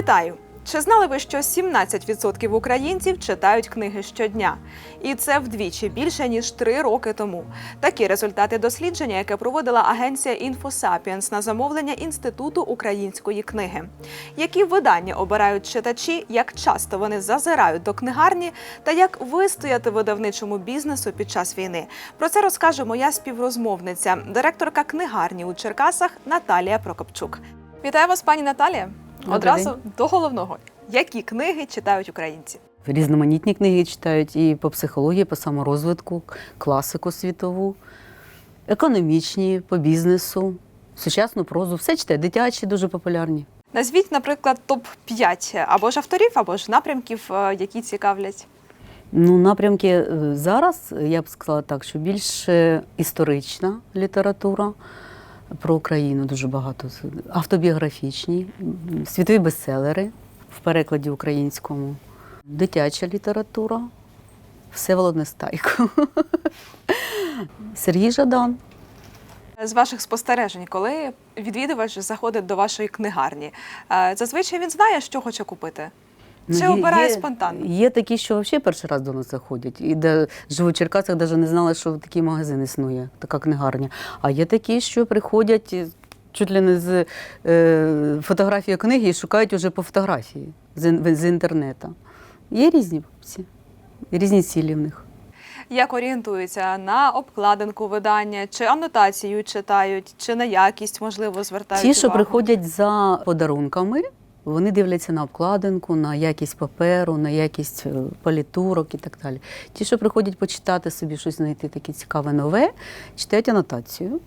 Вітаю! Чи знали ви, що 17% українців читають книги щодня? І це вдвічі більше ніж три роки тому. Такі результати дослідження, яке проводила агенція InfoSapiens на замовлення Інституту української книги. Які видання обирають читачі, як часто вони зазирають до книгарні, та як вистояти видавничому бізнесу під час війни? Про це розкаже моя співрозмовниця, директорка книгарні у Черкасах Наталія Прокопчук. Вітаю вас, пані Наталія. Одразу до головного. Які книги читають українці? Різноманітні книги читають і по психології, по саморозвитку, класику світову, економічні, по бізнесу, сучасну прозу. Все читають. Дитячі дуже популярні. Назвіть, наприклад, топ 5 або ж авторів, або ж напрямків, е, які цікавлять. Ну, напрямки е, зараз, я б сказала так, що більше історична література про Україну дуже багато. Автобіографічні, світові бестселери в перекладі українському, дитяча література, Всеволод Нестайко, Сергій Жадан. З ваших спостережень, коли відвідувач заходить до вашої книгарні, е, зазвичай він знає, що хоче купити. Чи Ну, обирає є- спонтанно? Є такі, що взагалі перший раз до нас заходять. І де живуть в Черкасах, навіть не знали, що такий магазин існує, така книгарня. А є такі, що приходять чуть ли не з е, фотографії книги і шукають уже по фотографії з, з інтернету. Є різні покупці, різні цілі в них. Як орієнтуються на обкладинку видання, чи анотацію читають, чи на якість, можливо, звертають Ті, що увагу? приходять за подарунками, вони дивляться на обкладинку, на якість паперу, на якість е, палітурок і так далі. Ті, що приходять почитати собі щось знайти таке цікаве нове, читають анотацію.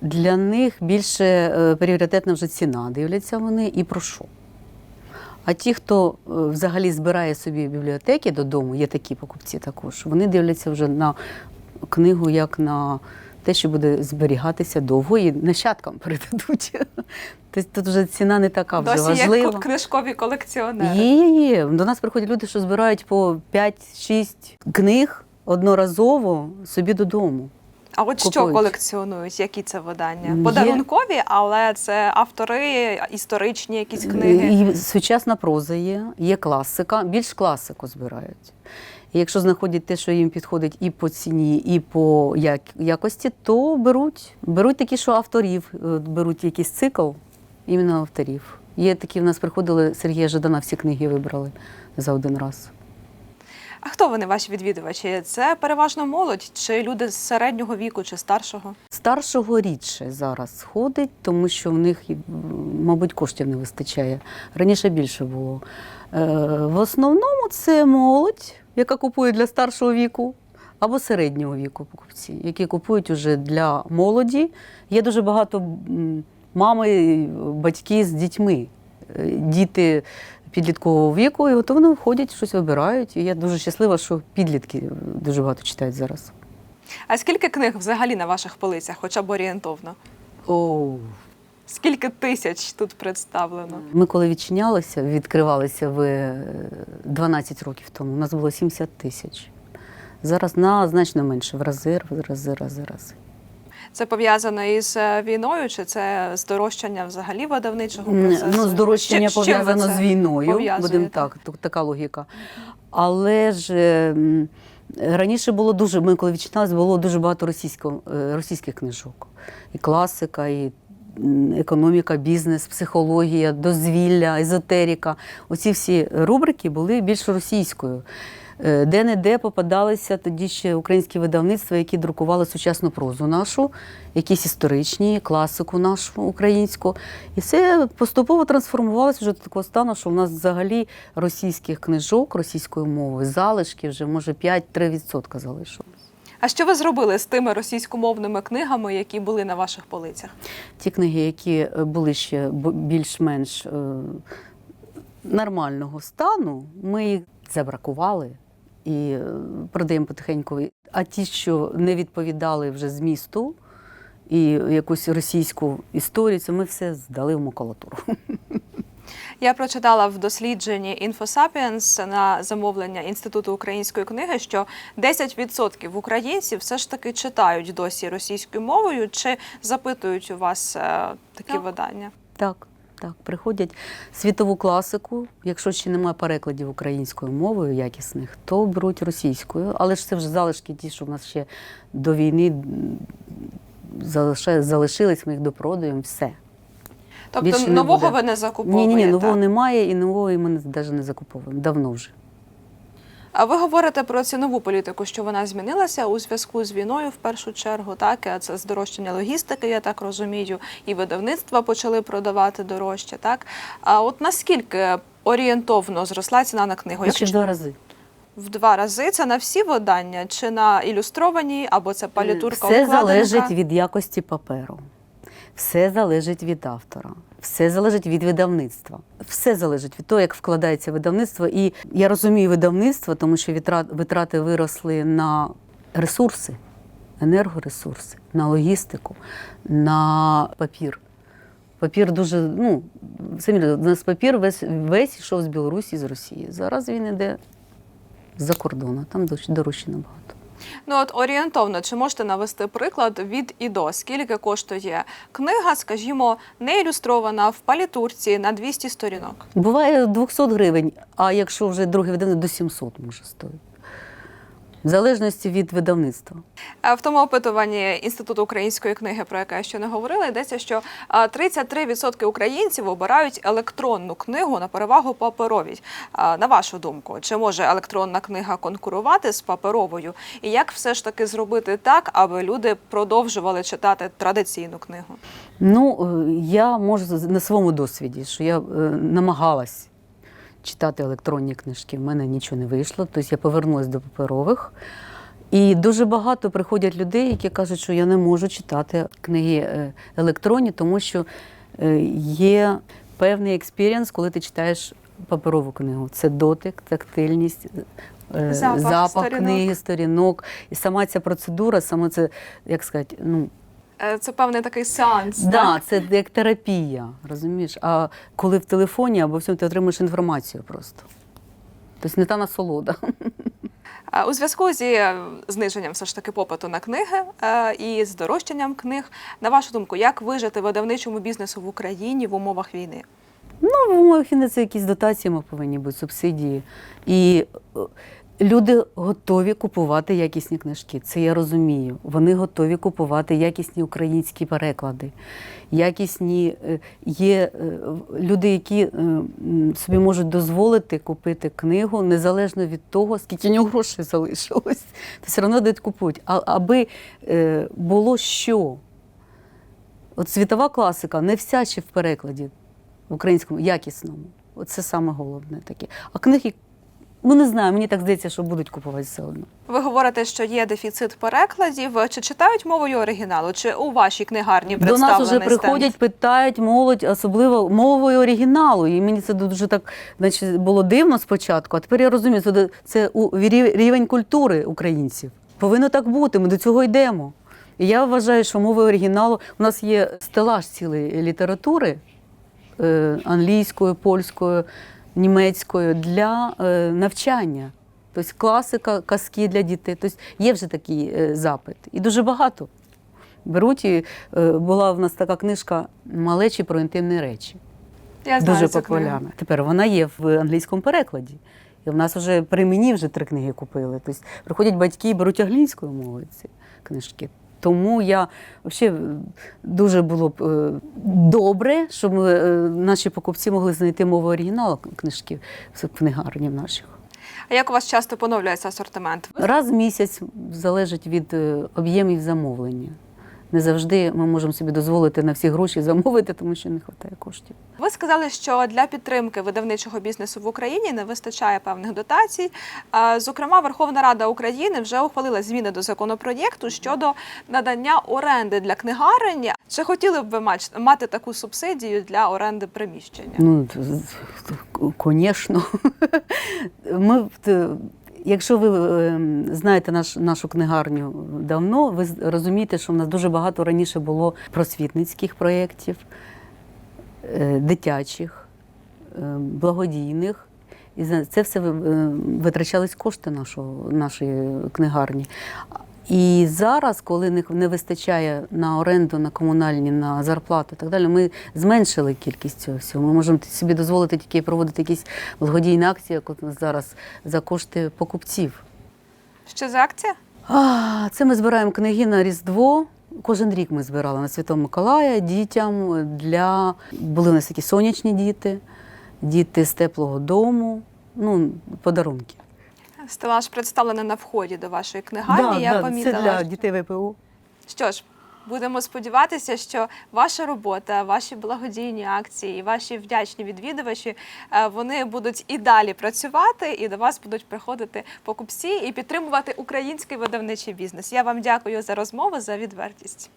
Для них більше е, пріоритетна вже ціна, дивляться вони і про що. А ті, хто е, взагалі збирає собі бібліотеки додому, є такі покупці також, вони дивляться вже на книгу як на те, що буде зберігатися довго і нащадкам передадуть. Тобто тут вже ціна не така вже Досі важлива. ко- книжкові колекціонери. Є, є, є. До нас приходять люди, що збирають по 5-6 книг одноразово собі додому. А от що колекціонують? Які це видання? Є. Подарункові, але це автори, історичні якісь книги. І сучасна проза є, є класика, більш класику збирають. І якщо знаходять те, що їм підходить і по ціні, і по якості, то беруть. Беруть такі, що авторів, е, беруть якийсь цикл, іменно авторів. Є такі, в нас приходили Сергія Жадана, всі книги вибрали за один раз. А хто вони ваші відвідувачі? Це переважно молодь, чи люди з середнього віку, чи старшого? Старшого рідше зараз ходить, тому що в них, мабуть, коштів не вистачає. Раніше більше було. Е, В основному це молодь, яка купує для старшого віку, або середнього віку покупці, які купують уже для молоді. Є дуже багато мами, батьки з дітьми. Е, Діти підліткового віку, і от вони входять, щось вибирають. І я дуже щаслива, що підлітки дуже багато читають зараз. А скільки книг взагалі на ваших полицях, хоча б орієнтовно? О, Скільки тисяч тут представлено? Ми коли відчинялися, відкривалися в е, 12 років тому, у нас було 70 тисяч. Зараз на значно менше, в рази, в рази, рази, рази. Це пов'язано із е, війною, чи це здорожчання взагалі видавничого процесу? Ну, здорожчання пов'язано з війною, будемо так, така логіка. Але ж е, раніше було дуже, ми коли відчиналися, було дуже багато російського, е, російських книжок. І класика, і економіка, бізнес, психологія, дозвілля, езотерика. Оці всі рубрики були більш російською. Е, Де-не-де попадалися тоді ще українські видавництва, які друкували сучасну прозу нашу, якісь історичні, класику нашу українську. І це поступово трансформувалося вже до такого стану, що в нас взагалі російських книжок російською мовою залишки вже може 5-3% залишилось. А що ви зробили з тими російськомовними книгами, які були на ваших полицях? Ті книги, які е, були ще більш-менш е, нормального стану, ми їх забракували і е, продаємо потихеньку. А ті, що не відповідали вже змісту і якусь російську історію, це ми все здали в макулатуру. Я прочитала в дослідженні InfoSapiens на замовлення Інституту української книги, що 10% українців все ж таки читають досі російською мовою, чи запитують у вас е, такі Так. видання? Так. Так, приходять світову класику. Якщо ще немає перекладів українською мовою якісних, то беруть російською. Але ж це вже залишки ті, що в нас ще до війни залишились, ми їх допродаємо, все. Тобто Більше нового не ви не закуповуєте? Ні, ні, ні, нового немає і нового ми навіть не закуповуємо. Давно вже. А ви говорите про цінову політику, що вона змінилася у зв'язку з війною в першу чергу, так а це здорожчання логістики, я так розумію, і видавництва почали продавати дорожче. Так а от наскільки орієнтовно зросла ціна на книгу? Якщо Якщо два рази. в два рази це на всі видання, чи на ілюстровані, або це палітурка Все залежить від якості паперу, все залежить від автора, все залежить від видавництва. Все залежить від того, як вкладається видавництво. І я розумію видавництво, тому що витрати виросли на ресурси, енергоресурси, на логістику, на папір. Папір дуже, ну, самі у нас папір весь, весь йшов з Білорусі, з Росії. Зараз він іде з-за кордону, там дорожче- дорожче набагато. Ну от орієнтовно, чи можете навести приклад від і до? Скільки коштує книга, скажімо, не ілюстрована в палітурці на 200 сторінок? Буває 200 гривень, а якщо вже друге видання, до 700 може стоїти. В залежності від видавництва. В тому опитуванні Інституту української книги, про яке я ще не говорила, йдеться, що е, 33% українців обирають електронну книгу на перевагу паперовій. На вашу думку, чи може електронна книга конкурувати з паперовою? І як все ж таки зробити так, аби люди продовжували читати традиційну книгу? Ну, е, я можу на своєму досвіді, що я е, намагалась читати електронні книжки. В мене нічого не вийшло. Тобто я повернулася до паперових. І дуже багато приходять людей, які кажуть, що я не можу читати книги е, електронні, тому що е, є певний експірієнс, коли ти читаєш паперову книгу. Це дотик, тактильність, е, Запах запах сторінок. книги, сторінок. І сама ця процедура, саме це, як сказати, ну, Це певний такий сеанс. Да, так? це як терапія, розумієш? А коли в телефоні або всьому ти отримуєш інформацію просто. Тобто не та насолода. Е, У зв'язку зі е, зниженням все ж таки попиту на книги е, і здорожчанням книг, на вашу думку, як вижити видавничому бізнесу в Україні в умовах війни? Ну, в умовах війни це якісь дотації ми повинні бути, субсидії. І е, люди готові купувати якісні книжки. Це я розумію. Вони готові купувати якісні українські переклади. Якісні е, є е, люди, які е, собі можуть дозволити купити книгу незалежно від того, скільки у нього грошей залишилось. То все одно дають купують. А аби було що. От світова класика не вся ще в перекладі в українському якісному. Оце саме головне таке. А книги, ну не знаю, мені так здається, що будуть купувати все одно. Ви говорите, що є дефіцит перекладів. Чи читають мовою оригіналу? Чи у вашій книгарні До нас вже стенд? приходять, питають молодь, особливо мовою оригіналу. І мені це дуже так, значить, було дивно спочатку. А тепер я розумію, це, це у рівень культури українців. Повинно так бути. Ми до цього йдемо. І я вважаю, що мовою оригіналу у нас є стелаж цілої літератури е, англійською, польською, німецькою для е, навчання. Тобто класика, казки для дітей. Тобто є вже такий е, запит. І дуже багато. Беруть і е, була в нас така книжка Малечі про інтимні речі. Я знаю дуже популярна. Тепер вона є в англійському перекладі. І в нас вже при мені вже три книги купили. Тобто приходять батьки і беруть англійською мовою ці книжки. Тому я взагалі дуже було б е, добре, щоб е, наші покупці могли знайти мову оригіналу книжки в книгарні наших. А як у вас часто поновлюється асортимент? Раз в місяць залежить від е, об'ємів замовлення. Не завжди ми можемо собі дозволити на всі гроші замовити, тому що не вистачає коштів. Ви сказали, що для підтримки видавничого бізнесу в Україні не вистачає певних дотацій. Зокрема, Верховна Рада України вже ухвалила зміни до законопроєкту щодо надання оренди для книгарень. Чи хотіли б ви мати таку субсидію для оренди приміщення? Ну, звісно. Ми, т- якщо ви е, знаєте наш, нашу книгарню давно, ви розумієте, що в нас дуже багато раніше було просвітницьких проєктів, е, дитячих, е, благодійних. І це все витрачались кошти нашого, нашої книгарні. І зараз, коли не, не вистачає на оренду, на комунальні, на зарплату і так далі, ми зменшили кількість цього всього. Ми можемо собі дозволити тільки проводити якісь благодійні акції, як от у нас зараз, за кошти покупців. Що за акція? А, це ми збираємо книги на Різдво. Кожен рік ми збирали на Святого Миколая дітям для були у нас такі сонячні діти, діти з теплого дому, ну, подарунки. Стелаж представлена на вході до вашої книгарні. я помітила. Це для дітей ВПО. Що ж, будемо сподіватися, що ваша робота, ваші благодійні акції ваші вдячні відвідувачі е, вони будуть і далі працювати, і до вас будуть приходити покупці і підтримувати український видавничий бізнес. Я вам дякую за розмову, за відвертість.